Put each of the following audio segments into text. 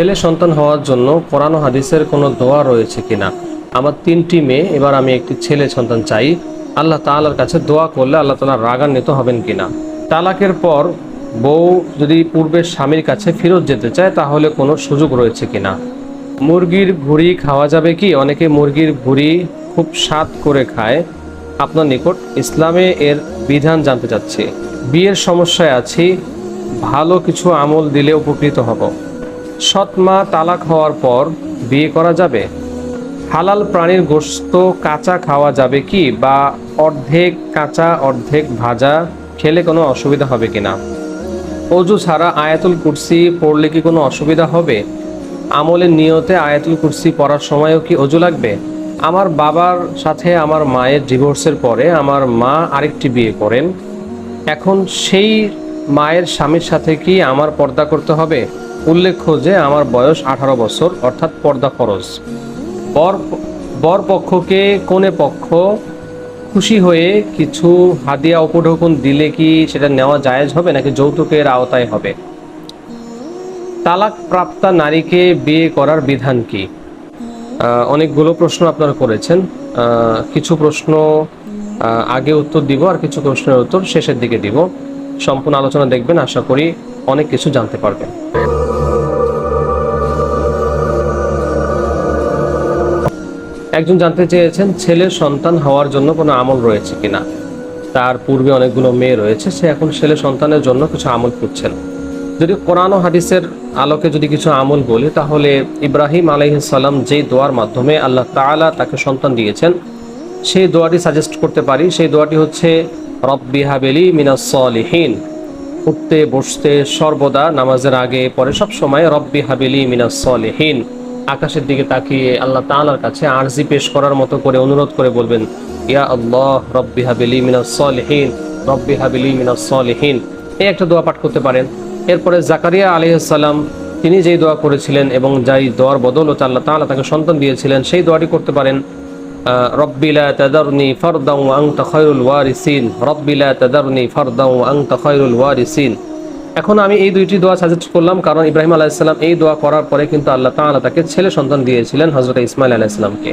ছেলে সন্তান হওয়ার জন্য কোরআন হাদিসের কোনো দোয়া রয়েছে কিনা? আমার তিনটি মেয়ে, এবার আমি একটি ছেলে সন্তান চাই। আল্লাহ তাআলার কাছে দোয়া করলে আল্লাহ তাআলা রাগান্বিত হবেন কিনা? তালাকের পর বউ যদি পূর্বের স্বামীর কাছে ফেরত যেতে চায়, তাহলে কোনো সুযোগ রয়েছে কিনা? মুরগির ভুড়ি খাওয়া যাবে কি? অনেকে মুরগির ভুড়ি খুব স্বাদ করে খায়। আপনার নিকট ইসলামে এর বিধান জানতে চাচ্ছি। বিয়ের সমস্যায় আছি। ভালো কিছু আমল দিলে উপকৃত হব। সৎ মা তালাক হওয়ার পর বিয়ে করা যাবে? হালাল প্রাণীর গোস্ত কাঁচা খাওয়া যাবে কি বা অর্ধেক কাঁচা, অর্ধেক ভাজা খেলে কোনো অসুবিধা হবে কিনা? অজু ছাড়া আয়াতুল কুরসি পড়লে কি কোনো অসুবিধা হবে? আমলের নিয়তে আয়াতুল কুরসি পড়ার সময়ও কি অজু লাগবে? আমার বাবার সাথে আমার মায়ের ডিভোর্সের পরে আমার মা আরেকটি বিয়ে করেন। এখন সেই মায়ের স্বামীর সাথে কি আমার পর্দা করতে হবে? উল্লেখ্য যে আমার বয়স আঠারো বছর, অর্থাৎ পর্দা ফরজ বর বর পক্ষকে কোনে পক্ষ, খুশি হয়ে কিছু হাদিয়া উপঢৌকন দিলে কি সেটা নেওয়া জায়েজ হবে নাকি যৌতুকের আওতায় হবে? তালাক প্রাপ্তা নারীকে বিয়ে করার বিধান কি? অনেকগুলো প্রশ্ন আপনারা করেছেন। কিছু প্রশ্ন আগে উত্তর দিব আর কিছু প্রশ্নের উত্তর শেষের দিকে দিব। সম্পূর্ণ আলোচনা দেখবেন, আশা করি অনেক কিছু জানতে পারবেন। একজন জানতে চেয়েছেন ছেলের সন্তান হওয়ার জন্য কোনো আমল রয়েছে কিনা। তার পূর্বে অনেকগুলো মেয়ে রয়েছে, সে এখন ছেলে সন্তানের জন্য কিছু আমল করছেন যদি কোরআন হাদিসের আলোকে যদি কিছু আমল বলি, তাহলে ইব্রাহিম আলাইসাল্লাম যেই দোয়ার মাধ্যমে আল্লাহ তাআলা তাকে সন্তান দিয়েছেন, সেই দোয়াটি সাজেস্ট করতে পারি। সেই দোয়াটি হচ্ছে, রব্বি হাবেলি মিনাস সলিহীন। উঠতে, বসতে, সর্বদা নামাজের আগে, পরে সব সময়, রব্বি হাবেলি মিনাস সলিহীন। আকাশের দিকে তাকিয়ে আল্লাহ তাআলার কাছে আর্জি পেশ করার মতো করে অনুরোধ করে বলবেন, ইয়া আল্লাহ রব্বি হাবেলি মিনাস সলিহীন, রব্বি হাবেলি মিনাস সলিহীন। এই একটা দোয়া পাঠ করতে পারেন। এরপরে জাকারিয়া আলাইসাল্লাম তিনি যেই দোয়া করেছিলেন এবং যাই দোয়ার বদৌলতে আল্লাহ তাআলা তাকে সন্তান দিয়েছিলেন, সেই দোয়াটি করতে পারেন রব্বিলা তাদারনি ফারদাউ আংতা খয়রুল ওয়ারিসিন রব্বিলা তাদারনি ফারদাউ আংতা খয়রুল ওয়ারিসিন। এখন আমি এই দুইটি দোয়া সাজেস্ট করলাম, কারণ ইব্রাহিম আলাইসাল্লাম এই দোয়া করার পরে কিন্তু আল্লাহ তাআলা তাকে ছেলে সন্তান দিয়েছিলেন হজরত ইসমাইল আলাইসাল্লামকে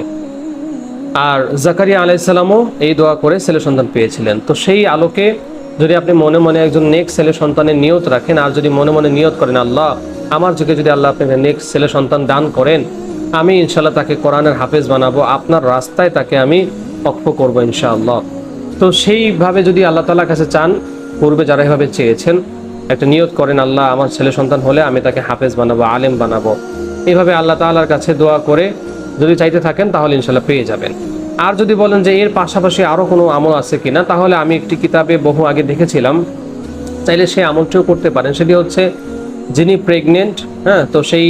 আর জাকারিয়া আলাইসাল্লামও এই দোয়া করে ছেলে সন্তান পেয়েছিলেন। তো সেই আলোকে যদি আপনি মনে মনে একজন নেক্সট ছেলে সন্তানের নিয়ত রাখেন, আর যদি মনে মনে নিয়ত করেন, আল্লাহ, আমার যুগে যদি আল্লাহ আপনাকে নেক্সট ছেলে সন্তান দান করেন, আমি ইনশাল্লাহ তাকে কোরআনের হাফেজ বানাবো, আপনার রাস্তায় তাকে আমি অক্ষ করব ইনশাআল্লাহ। তো সেইভাবে যদি আল্লাহ তালার কাছে চান, পূর্বে যারা এভাবে চেয়েছেন একটা নিয়ত করেন, আল্লাহ আমার ছেলে সন্তান হলে আমি তাকে হাফেজ বানাবো, আলেম বানাবো। এইভাবে আল্লাহ তাআলার কাছে দোয়া করে যদি চাইতে থাকেন, তাহলে ইনশাল্লাহ পেয়ে যাবেন। আর যদি বলেন যে এর পাশাপাশি আরও কোনো আমল আছে কিনা, তাহলে আমি একটি কিতাবে বহু আগে দেখেছিলাম। চাইলে সেই আমলটিও করতে পারেন। সেটি হচ্ছে, যিনি প্রেগনেন্ট হ্যাঁ তো সেই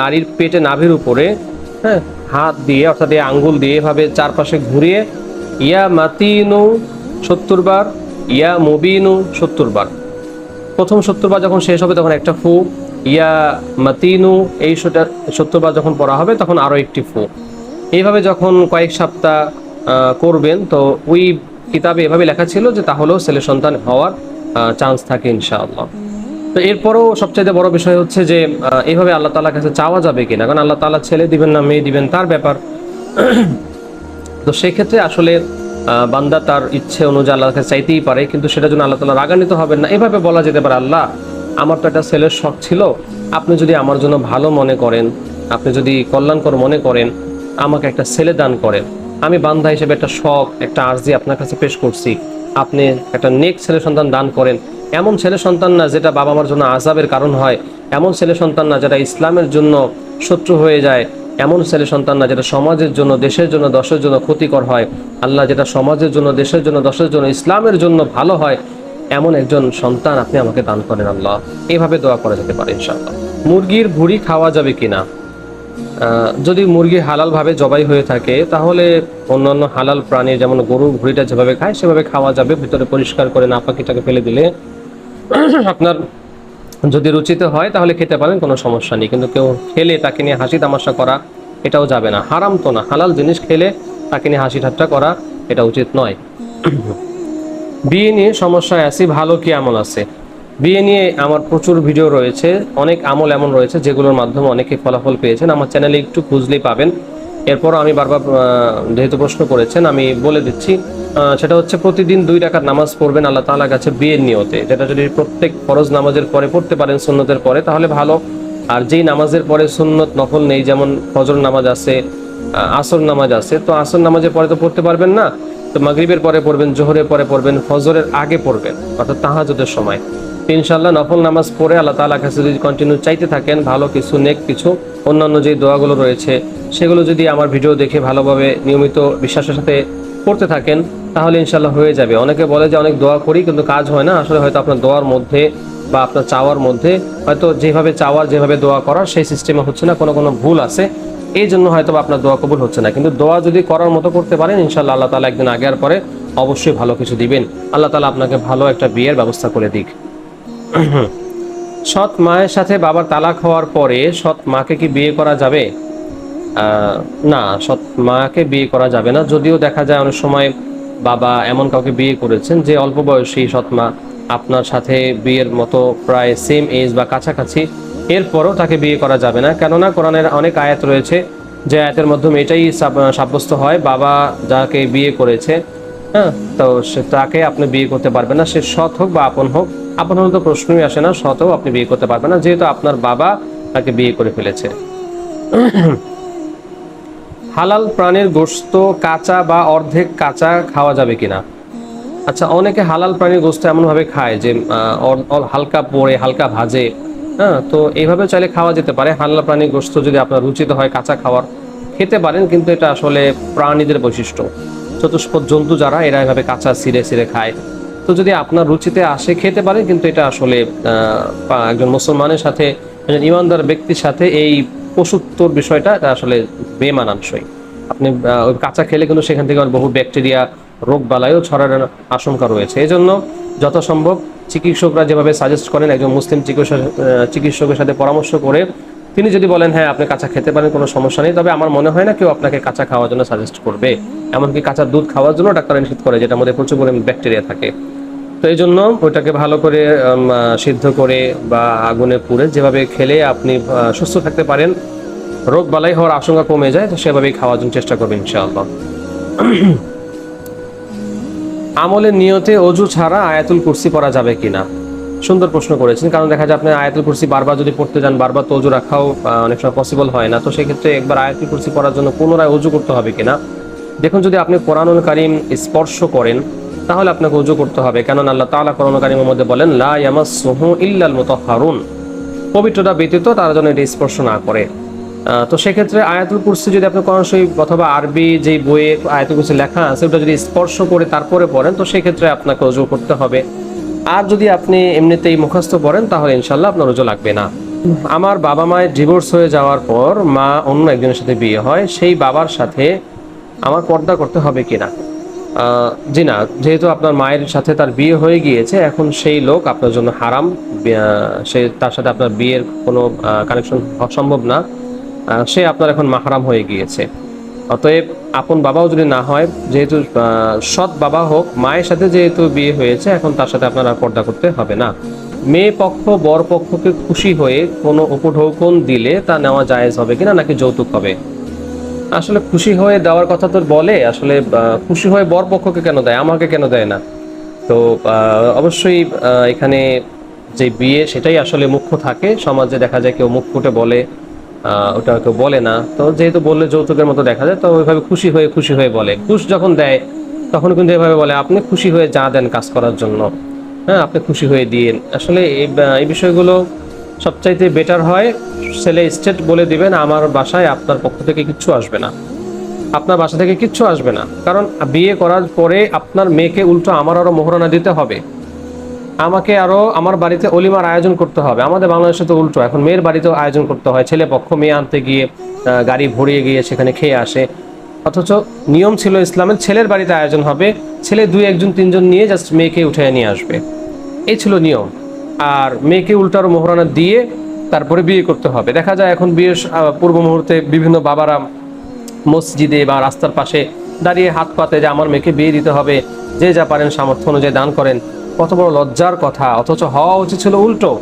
নারীর পেটে নাভির উপরে হ্যাঁ হাত দিয়ে, অর্থাৎ এই আঙ্গুল দিয়ে এভাবে চারপাশে ঘুরিয়ে, ইয়া মাতিনু সত্তর বার, ইয়া মুবিনু সত্তর বার। প্রথম সত্তর বার যখন শেষ হবে, তখন একটা ফু। ইয়া মাতিনু, এই সত্তর বার যখন পড়া হবে, তখন আরও একটি ফু। এইভাবে যখন কয়েক সপ্তাহ করবেন, তো ওই কিতাবে এভাবে লেখা ছিল যে তাহলেও ছেলে সন্তান হওয়ার চান্স থাকে ইনশাআল্লাহ। তো এরপরও সবচাইতে বড় বিষয় হচ্ছে যে এইভাবে আল্লাহ তালার কাছে চাওয়া যাবে কিনা। কারণ আল্লাহ তালা ছেলে দিবেন না, মেয়ে দিবেন, তার ব্যাপার। তো সেক্ষেত্রে আসলে বান্দা তার ইচ্ছে অনুযায়ী আল্লাহর কাছে চাইতেই পারে, কিন্তু সেটা জন্য আল্লাহ তালা রাগান্বিত হবেন না। এভাবে বলা যেতে পারে, আল্লাহ, আমার তো একটা ছেলের শখ ছিল, আপনি যদি আমার জন্য ভালো মনে করেন, আপনি যদি কল্যাণকর মনে করেন, আমাকে একটা ছেলে দান করেন। আমি বান্ধা হিসেবে একটা শখ, একটা আর্জি আপনার কাছে পেশ করছি। আপনি একটা নেক ছেলে সন্তান দান করেন। এমন ছেলে সন্তান না যেটা বাবা মার জন্য আজাবের কারণ হয়। এমন ছেলে সন্তান না যেটা ইসলামের জন্য শত্রু হয়ে যায়। এমন ছেলে সন্তান না যেটা সমাজের জন্য, দেশের জন্য, দশের জন্য ক্ষতিকর হয়। আল্লাহ যেটা সমাজের জন্য, দেশের জন্য, দশের জন্য, ইসলামের জন্য ভালো হয়, এমন একজন সন্তান আপনি আমাকে দান করেন আল্লাহ। এভাবে দোয়া করা যেতে পারে ইনশাআল্লাহ। মুরগির ভুড়ি খাওয়া যাবে কিনা? যদি মুরগি হালালভাবে জবাই হয়ে থাকে, তাহলে অন্যান্য হালাল প্রাণী, যেমন গরু ভুড়িটা যেভাবে খায়, সেভাবে খাওয়া যাবে, ভিতরে পরিষ্কার করে নাপাকিটাকে ফেলে দিলে আপনার যদি রুচিতে হয়, তাহলে খেতে পারেন, কোনো সমস্যা নেই। কিন্তু কেউ খেলে, তাকে নিয়ে হাসি তামাশা করা, এটাও যাবে না। হারাম তো না। হালাল জিনিস খেলে তাকে নিয়ে হাসি ঠাট্টা করা এটা উচিত নয়। বিয়ে নিয়ে সমস্যায় আছি, ভালো কি আমল আছে? বিয়ে নিয়ে আমার প্রচুর ভিডিও রয়েছে, অনেক আমল এমন রয়েছে যেগুলোর মাধ্যমে অনেকে ফলাফল পেয়েছেন। আমার চ্যানেলে একটু খুঁজলেই পাবেন। এরপর আমি বারবার যেহেতু প্রশ্ন করেছেন, আমি বলে দিচ্ছি সেটা হচ্ছে প্রতিদিন দুই রাকাত নামাজ পড়বেন আল্লাহ তাআলার কাছে বিয়ের নিয়তে। যেটা যদি প্রত্যেক ফরজ নামাজের পরে পড়তে পারেন সুন্নতের পরে, তাহলে ভালো। আর যেই নামাজের পরে সুন্নত নফল নেই, যেমন ফজর নামাজ আছে আসর নামাজ আছে। তো আসর নামাজের পরে তো পড়তে পারবেন না। তো মাগরিবের পরে পড়বেন, জোহরের পরে পড়বেন, ফজরের আগে পড়বেন, অর্থাৎ তাহাজুদের সময়। ইনশাল্লাহ নফল নামাজ পড়ে আল্লাহ তাআলার কাছে যদি কন্টিনিউ চাইতে থাকেন, ভালো কিছু, নেক কিছু, অন্যান্য যে দোয়াগুলো রয়েছে, সেগুলো যদি আমার ভিডিও দেখে ভালোভাবে নিয়মিত বিশ্বাসের সাথে পড়তে থাকেন, তাহলে ইনশাল্লাহ হয়ে যাবে। অনেকে বলে যে অনেক দোয়া করি, কিন্তু কাজ হয় না। আসলে হয়তো আপনার দোয়ার মধ্যে বা আপনার চাওয়ার মধ্যে হয়তো যেভাবে চাওয়ার, যেভাবে দোয়া করার সেই সিস্টেমে হচ্ছে না, কোনো কোনো ভুল আছে। এই জন্য হয়তো আপনার দোয়া কবুল হচ্ছে না। কিন্তু দোয়া যদি করার মতো করতে পারেন ইনশাল্লাহ আল্লাহ তালা একদিন আগে আর পরে অবশ্যই ভালো কিছু দিবেন। আল্লাহ তালা আপনাকে ভালো একটা বিয়ের ব্যবস্থা করে দিক। সৎ মায়ের সাথে বাবার তালাক হওয়ার পরে সৎ মাকে কি বিয়ে করা যাবে? না, সৎ মাকে বিয়ে করা যাবে না। যদিও দেখা যায় অনেক সময় বাবা এমন কাউকে বিয়ে করেছেন যে অল্প বয়সী সৎ মা আপনার সাথে বিয়ের মতো প্রায় সেম এজ বা কাছাকাছি, এরপরও তাকে বিয়ে করা যাবে না। কেননা কোরআনের অনেক আয়াত রয়েছে যে আয়াতের মাধ্যমে এটাই সাব- সাব্যস্ত হয়, বাবা যাকে বিয়ে করেছে হ্যাঁ তো সে তাকে আপনি বিয়ে করতে পারবেন না, সে সৎ হোক বা আপন হোক, আপন হলে তো প্রশ্নই আসে না, সৎও আপনি বিয়ে করতে পারবেন না, যেহেতু আপনার বাবা তাকে বিয়ে করে ফেলেছে। হালাল প্রাণীর গোস্ত কাঁচা বা অর্ধেক কাঁচা খাওয়া যাবে কিনা? আচ্ছা অনেকে হালাল প্রাণীর গোশত এমনভাবে খায় যে হালকা পোড়ে, হালকা ভাজে হ্যাঁ? তো এইভাবে চাইলে খাওয়া যেতে পারে। হালাল প্রাণীর গোশত যদি আপনার রুচিত হয় কাঁচা খাওয়ার, খেতে পারেন, কিন্তু এটা আসলে প্রাণীদের বৈশিষ্ট্য। চতুষ্পদ জন্তু যারা, এরা এভাবে কাঁচা সিরে সিরে খায়। তো যদি আপনার রুচিতে আসে, খেতে পারেন, কিন্তু এটা আসলে একজন মুসলমানের সাথে, একজন ইমানদার ব্যক্তির সাথে এই পশুত্বর বিষয়টা এটা আসলে বেমানানসই। আপনি কাঁচা খেলে কিন্তু সেখান থেকে বহু ব্যাকটেরিয়া রোগ বালাইও ছড়ার আশঙ্কা রয়েছে। এই জন্য যথাসম্ভব চিকিৎসকরা যেভাবে সাজেস্ট করেন, একজন মুসলিম চিকিৎসা চিকিৎসকের সাথে পরামর্শ করে তিনি যদি বলেন হ্যাঁ আপনি কাঁচা খেতে পারেন, কোনো সমস্যা নেই। তবে আমার মনে হয় না কেউ আপনাকে কাঁচা খাওয়ার জন্য সাজেস্ট করবে। এমনকি কাঁচা দুধ খাওয়ার জন্য ডাক্তার নিষেধ করে, যেটার মধ্যে প্রচুর পরিমাণ ব্যাকটেরিয়া থাকে। তো এই জন্য ওইটাকে ভালো করে সিদ্ধ করে বা আগুনে পুড়ে যেভাবে খেলে আপনি সুস্থ থাকতে পারেন, রোগ বালাই হওয়ার আশঙ্কা কমে যায়, তো সেভাবেই খাওয়ার জন্য চেষ্টা করবেন ইনশাআল্লাহ। আমলের নিয়তে অজু ছাড়া আয়াতুল কুরসি পড়া যাবে কিনা? সুন্দর প্রশ্ন করেছেন, কারণ দেখা যায় আপনি আয়াতুল কুরসি বারবার যদি পড়তে যান, বারবার তো অজু রাখাও অনেক সময় পসিবল হয় না। তো সেক্ষেত্রে একবার আয়াতুল কুরসি পড়ার জন্য পুনরায় অজু করতে হবে কিনা? দেখুন, যদি আপনি কোরআনুল কারিম স্পর্শ করেন, তাহলে আপনাকে অজু করতে হবে। কেননা আল্লাহ তাআলা কোরআন কারিমের মধ্যে বলেন, লা ইয়ামাসসুহু ইল্লাল মুতাহহারুন পবিত্রতা ব্যতীত তারা যেন এটা স্পর্শ না করে। তো সেক্ষেত্রে আয়াতুল কুরসি যদি আপনি কোরআন শরীফ অথবা আরবি যেই বইয়ে আয়াতুল কুরসি লেখা আছে, ওটা যদি স্পর্শ করে তারপরে পড়েন, তো সেক্ষেত্রে আপনাকে অজু করতে হবে। আর যদি আপনি এমনিতেই মুখস্থ পড়েন, তাহলে ইনশাল্লাহ আপনার অজু লাগবে না। আমার বাবা মায়ের ডিভোর্স হয়ে যাওয়ার পর মা অন্য একজনের সাথে বিয়ে হয়, সেই বাবার সাথে আমার পর্দা করতে হবে কিনা? জি না, যেহেতু আপনার মায়ের সাথে তার বিয়ে হয়ে গিয়েছে, এখন সেই লোক আপনার জন্য হারাম সে তার সাথে আপনার বিয়ের কোনো কানেকশন সম্ভব না। সে আপনার এখন মাহারাম হয়ে গিয়েছে। অতএব আপন বাবাও যদি না হয়, যেহেতু সৎ বাবা হোক, মায়ের সাথে যেহেতু বিয়ে হয়েছে, এখন তার সাথে আপনার আর পর্দা করতে হবে না। মেয়ে পক্ষ, বর পক্ষকে খুশি হয়ে কোনো উপঢৌকন দিলে তা নেওয়া জায়েজ হবে কিনা, নাকি যৌতুক হবে? আসলে খুশি হয়ে দেওয়ার কথা তো বলে, আসলে খুশি হয়ে বর পক্ষকে কেন দেয়, আমাকে কেন দেয় না? তো অবশ্যই এখানে যে বিয়ে, সেটাই আসলে মুখ্য থাকে। সমাজে দেখা যায় কেউ মুখ ফুটে বলে ওটা কেউ বলে না। তো যেহেতু বললে যৌতুকের মতো দেখা যায়, তো ওইভাবে খুশি হয়ে খুশি হয়ে বলে। খুশ যখন দেয়, তখন কিন্তু এভাবে বলে, আপনি খুশি হয়ে যা দেন কাজ করার জন্য। হ্যাঁ আপনি খুশি হয়ে দিন আসলে এই বিষয়গুলো সবচাইতে বেটার হয়, ছেলে স্টেট বলে দিবেন, আমার বাসায় আপনার পক্ষ থেকে কিচ্ছু আসবে না। আপনার বাসা থেকে কিচ্ছু আসবে না। কারণ বিয়ে করার পরে আপনার মেয়েকে উল্টো আমার আরও মোহরানা দিতে হবে। আমাকে আরও আমার বাড়িতে অলিমার আয়োজন করতে হবে। আমাদের বাংলাদেশে তো উল্টো, এখন মেয়ের বাড়িতেও আয়োজন করতে হয়, ছেলে পক্ষ মেয়ে আনতে গিয়ে গাড়ি ভরিয়ে গিয়ে সেখানে খেয়ে আসে। অথচ নিয়ম ছিল ইসলামের, ছেলের বাড়িতে আয়োজন হবে, ছেলে দুই, একজন, তিনজন নিয়ে জাস্ট মেয়েকে উঠে নিয়ে আসবে। এই ছিল নিয়ম। আর মেয়েকে উল্টার মোহরানা দিয়ে তারপরে বিয়ে করতে হবে। দেখা যায় এখন বিয়ের পূর্ব মুহূর্তে বিভিন্ন বাবারা মসজিদে বা রাস্তার পাশে দাঁড়িয়ে হাত পাতে যে আমার মেয়েকে বিয়ে দিতে হবে, যে যা পারেন সামর্থ্য অনুযায়ী দান করেন। কত বড় লজ্জার কথা, অথচ হওয়া উচিত ছিল উল্টো।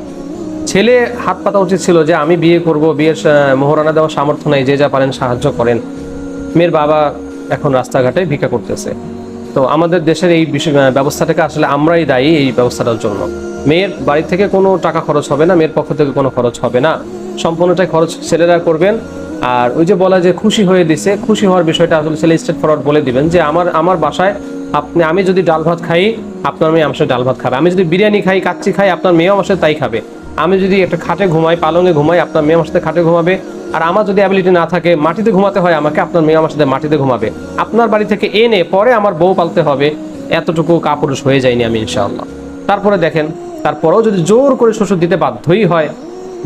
ছেলে হাত পাতা উচিত ছিল যে, আমি বিয়ে করব, বিয়ের মোহরানা দেওয়ার সামর্থ্য নেই, যে যা পারেন সাহায্য করেন। মেয়ের বাবা এখন রাস্তাঘাটে ভিক্ষা করতেছে। তো আমাদের দেশের এই ব্যবস্থাটাকে আসলে আমরাই দায়ী এই ব্যবস্থাটার জন্য। মেয়ের বাড়ি থেকে কোনো টাকা খরচ হবে না, মেয়ের পক্ষ থেকে কোনো খরচ হবে না। সম্পূর্ণটাই খরচ ছেলেরা করবেন। আর ওই যে বলা যে খুশি হয়ে দিছে, খুশি হওয়ার বিষয়টা আসলে ছেলে স্টেট ফরওয়ার্ড বলে দিবেন যে আমার আমার বাসায় আপনি, আমি যদি ডাল ভাত খাই, আপনার মেয়ে আমার সাথে ডাল ভাত খাবে। আমি যদি বিরিয়ানি খাই, কাচ্চি খাই, আপনার মেয়েও আমার সাথে তাই খাবে। আমি যদি একটা খাটে ঘুমাই, পালঙে ঘুমাই, আপনার মেয়ে আমার সাথে খাটে ঘুমাবে। আর আমার যদি অ্যাবিলিটি না থাকে, মাটিতে ঘুমাতে হয় আমাকে, আপনার মেয়ে আমার সাথে মাটিতে ঘুমাবে। আপনার বাড়ি থেকে এনে পরে আমার বউ পালতে হবে, এতটুকু কাপুরুষ হয়ে যায়নি আমি, ইনশাআল্লাহ। তারপরে দেখেন, তারপরেও যদি জোর করে শ্বশুর দিতে বাধ্যই হয়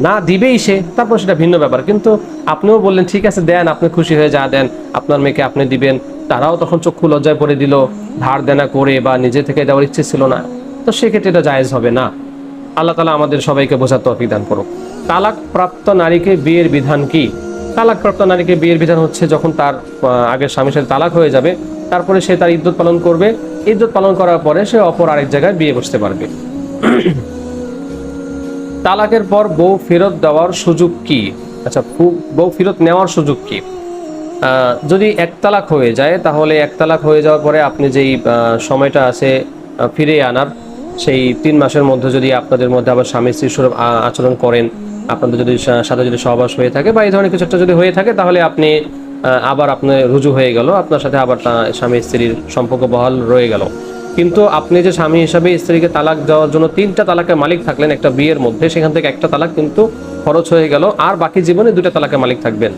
না দিবেই সে, তারপর সেটা ভিন্ন ব্যাপার। কিন্তু আপনিও বললেন, ঠিক আছে, দেন, আপনি খুশি হয়ে যা, দেন, আপনার মেয়েকে আপনি দিবেন। তারাও তখন চক্ষু লজ্জায় পড়ে দিল, ধার দেনা করে বা নিজে থেকে দেওয়ার ইচ্ছে ছিল না। তো সেক্ষেত্রে এটা জায়েজ হবে না। আল্লাহ তালা আমাদের সবাইকে বোঝার তৌফিক দান করুক। তালাক প্রাপ্ত নারীকে বিয়ের বিধান কি? তালাক প্রাপ্ত নারীকে বিয়ের বিধান হচ্ছে যখন তার আগের স্বামীর সাথে তালাক হয়ে যাবে, তারপরে সে তার ইদ্যুৎ পালন করবে। ইদ্যুৎ পালন করার পরে সে অপর আরেক জায়গায় বিয়ে বসতে পারবে। তালাকের পর বউ ফেরত দেওয়ার সুযোগ কি? আচ্ছা বউ ফেরত নেওয়ার সুযোগ কি? যদি এক তালাক হয়ে যায়, তাহলে এক তালাক হয়ে যাওয়ার পরে আপনি যেই সময়টা আছে ফিরে আনার, সেই তিন মাসের মধ্যে যদি আপনাদের মধ্যে আবার স্বামী স্ত্রী স্বরূপ আচরণ করেন, আপনাদের যদি সাথে যদি সহবাস হয়ে থাকে বা এই ধরনের কিছু একটা যদি হয়ে থাকে, তাহলে আপনি আবার আপনার রুজু হয়ে গেল, আপনার সাথে আবার স্বামী স্ত্রীর সম্পর্ক বহাল রয়ে গেল। কিন্তু আপনি যে স্বামী হিসাবে স্ত্রীকে তালাক দেওয়ার জন্য তিনটা তালাকের মালিক থাকলেন একটা বিয়ের মধ্যে, সেখান থেকে একটা তালাক কিন্তু খরচ হয়ে গেল, আর বাকি জীবনে দুটা তালাকের মালিক থাকবেন।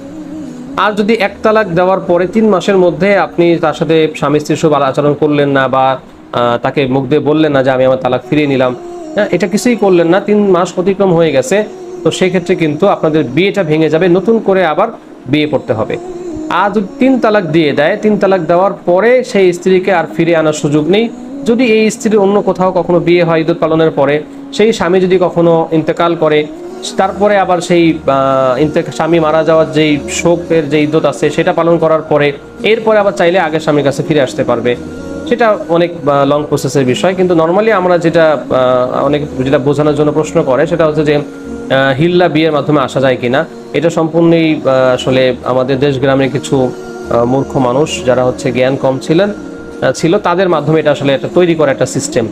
আর যদি এক তালাক দেওয়ার পরে তিন মাসের মধ্যে আপনি তার সাথে স্বামী স্ত্রীর সব আচরণ করলেন না বা তাকে মুখ দিয়ে বললেন না যে আমি আমার তালাক ফিরিয়ে নিলাম হ্যাঁ এটা কিছুই করলেন না, তিন মাস অতিক্রম হয়ে গেছে, তো সেক্ষেত্রে কিন্তু আপনাদের বিয়েটা ভেঙে যাবে, নতুন করে আবার বিয়ে করতে হবে। আর যদি তিন তালাক দিয়ে দেয়, তিন তালাক দেওয়ার পরে সেই স্ত্রীকে আর ফিরে আনার সুযোগ নেই যদি এই স্ত্রীর অন্য কোথাও কখনো বিয়ে হয়, ঈদ পালনের পরে, সেই স্বামী যদি কখনো ইন্তেকাল করে, তারপরে আবার সেই স্বামী মারা যাওয়ার যেই শোকের যে ইদ্যত আছে, সেটা পালন করার পরে, এরপরে আবার চাইলে আগের স্বামীর কাছে ফিরে আসতে পারবে। সেটা অনেক লং প্রসেসের বিষয়। কিন্তু নর্মালি আমরা যেটা অনেক, যেটা বোঝানোর জন্য প্রশ্ন করে, সেটা হচ্ছে যে হিল্লা বিয়ের মাধ্যমে আসা যায় কিনা? এটা সম্পূর্ণই আসলে আমাদের দেশ গ্রামে কিছু মূর্খ মানুষ, যারা হচ্ছে জ্ঞান কম ছিলেন ছিল, তাদের মাধ্যমে এটা আসলে একটা তৈরি করা একটা সিস্টেম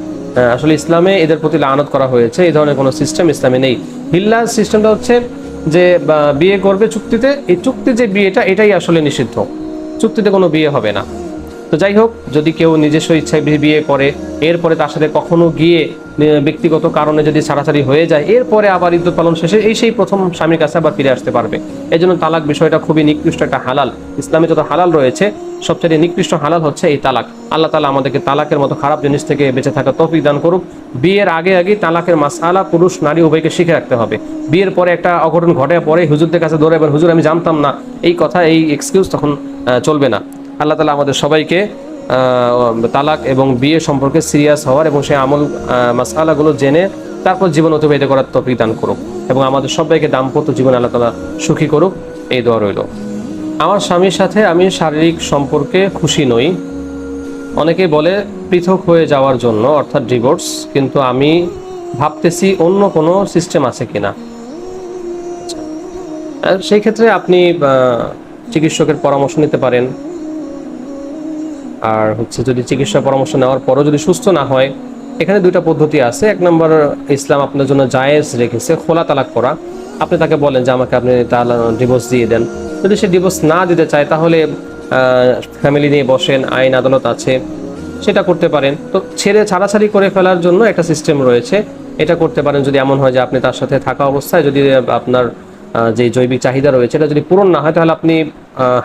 আসলে ইসলামে এদের প্রতি লানত করা হয়েছে, এই ধরনের কোনো সিস্টেম ইসলামে নেই। হিল্লা সিস্টেমটা হচ্ছে যে বিয়ে করবে চুক্তিতে, এই চুক্তি যে বিয়েটা, এটাই আসলে নিষিদ্ধ। চুক্তিতে কোনো বিয়ে হবে না। তো যাই হোক, যদি কেউ নিজস্ব ইচ্ছায় বিয়ে করে, এরপরে তার সাথে কখনো গিয়ে ব্যক্তিগত কারণে যদি ছাড়াছাড়ি হয়ে যায়, এরপরে আবার ইদ্যুৎ পালন শেষে এই সেই প্রথম স্বামীর কাছে আবার ফিরে আসতে পারবে। এই জন্য তালাক বিষয়টা খুবই নিকৃষ্ট একটা হালাল। ইসলামে যত হালাল রয়েছে, সবচেয়ে নিকৃষ্ট হালাল হচ্ছে এই তালাক। আল্লাহ তালা আমাদেরকে তালাকের মতো খারাপ জিনিস থেকে বেঁচে থাকা তৌফিক দান করুক। বিয়ের আগে আগে তালাকের মাসালা পুরুষ, নারী, উভয়কে শিখে রাখতে হবে। বিয়ের পরে একটা অঘটন ঘটে পরে হুজুরদের কাছে দৌড়াবেন হুজুর, আমি জানতাম না। এই কথা, এই এক্সকিউজ তখন চলবে না। আল্লাহ তালা আমাদের সবাইকে তালাক এবং বিয়ে সম্পর্কে সিরিয়াস হওয়ার এবং সেই আমল মাসালাগুলো জেনে তারপর জীবন অতিবাহিত করার তৌফিক দান করুক এবং আমাদের সবাইকে দাম্পত্য জীবন আল্লাহ তালা সুখী করুক, এই দোয়া রইল। আমার স্বামীর সাথে আমি শারীরিক সম্পর্কে খুশি নই। অনেকে বলে পৃথক হয়ে যাওয়ার জন্য, অর্থাৎ ডিভোর্স কিন্তু আমি ভাবতেছি অন্য কোনো সিস্টেম আছে কিনা। আর সেই ক্ষেত্রে আপনি চিকিৎসকের পরামর্শ নিতে পারেন। আর হচ্ছে যদি চিকিৎসা পরামর্শ নেওয়ার পরও যদি সুস্থ না হয়, এখানে দুইটা পদ্ধতি আছে। এক নম্বর, ইসলাম আপনার জন্য জায়েজ রেখেছে, খোলা তালাক করা। আপনি তাকে বলেন যে আমাকে আপনি ডিভোর্স দিয়ে দেন। যদি সে ডিভোর্স না দিতে চায়, তাহলে ফ্যামিলি নিয়ে বসেন, আইন আদালত আছে, সেটা করতে পারেন। তো ছেড়ে ছাড়াছাড়ি করে ফেলার জন্য একটা সিস্টেম রয়েছে। এটা করতে পারেন যদি এমন হয় যে আপনি তার সাথে থাকা অবস্থায় যদি আপনার যে জৈবিক চাহিদা রয়েছে, এটা যদি পূরণ না হয়, তাহলে আপনি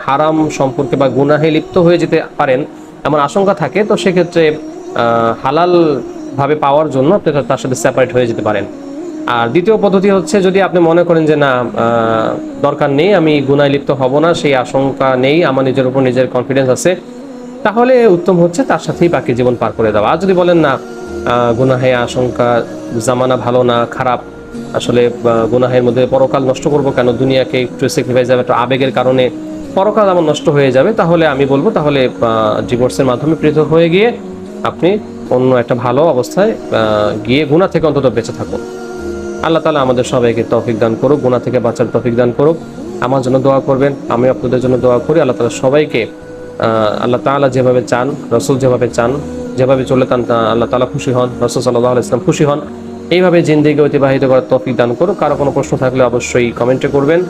হারাম সম্পর্কে বা গুনাহে লিপ্ত হয়ে যেতে পারেন। এমন আশঙ্কা থাকে তো সেক্ষেত্রে আহ, হালাল ভাবে পাওয়ার জন্য আপনি তার- তার সাথে সেপারেট হয়ে যেতে পারেন। আর দ্বিতীয় পদ্ধতি হচ্ছে যদি আপনি মনে করেন যে না দরকার নেই আমি গুনায় লিপ্ত হব না সেই আশঙ্কা নেই আমার নিজের উপর নিজের কনফিডেন্স আছে তাহলে উত্তম হচ্ছে তার সাথেই বাকি জীবন পার করে দেওয়া। আর যদি বলেন না গুনাহে আশঙ্কা জামানা ভালো না খারাপ আসলে গুনাহের মধ্যে পরকাল নষ্ট করব কেন দুনিয়াকে একটু স্যাক্রিফাইস যাবে একটু আবেগের কারণে পরকাল আমার নষ্ট হয়ে যাবে, তাহলে আমি বলব, তাহলে ডিভোর্সের মাধ্যমে পৃথক হয়ে গিয়ে আপনি অন্য একটা ভালো অবস্থায় গিয়ে গুণা থেকে অন্তত বেঁচে থাকুন। আল্লাহ তালা আমাদের সবাইকে তৌফিক দান করুক গুণা থেকে বাঁচার তৌফিক দান করুক। আমার জন্য দোয়া করবেন, আমি আপনাদের জন্য দোয়া করি, আল্লাহ তালা সবাইকে আল্লাহ তাআলা যেভাবে চান, রসুল যেভাবে চান, যেভাবে চলে তান আল্লাহ তালা খুশি হন, রসুল সাল্লাহ ইসলাম খুশি হন। এইভাবে জিন্দিগি অতিবাহিত করার তৌফিক দান করুক। কারও কোনো প্রশ্ন থাকলে অবশ্যই কমেন্টে করবেন।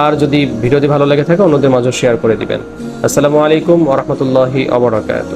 আর যদি ভিডিওটি ভালো লেগে থাকে, অন্যদের মাঝে শেয়ার করে দিবেন। আসসালামু আলাইকুম ওরহমতুল্লাহি অবরাকাত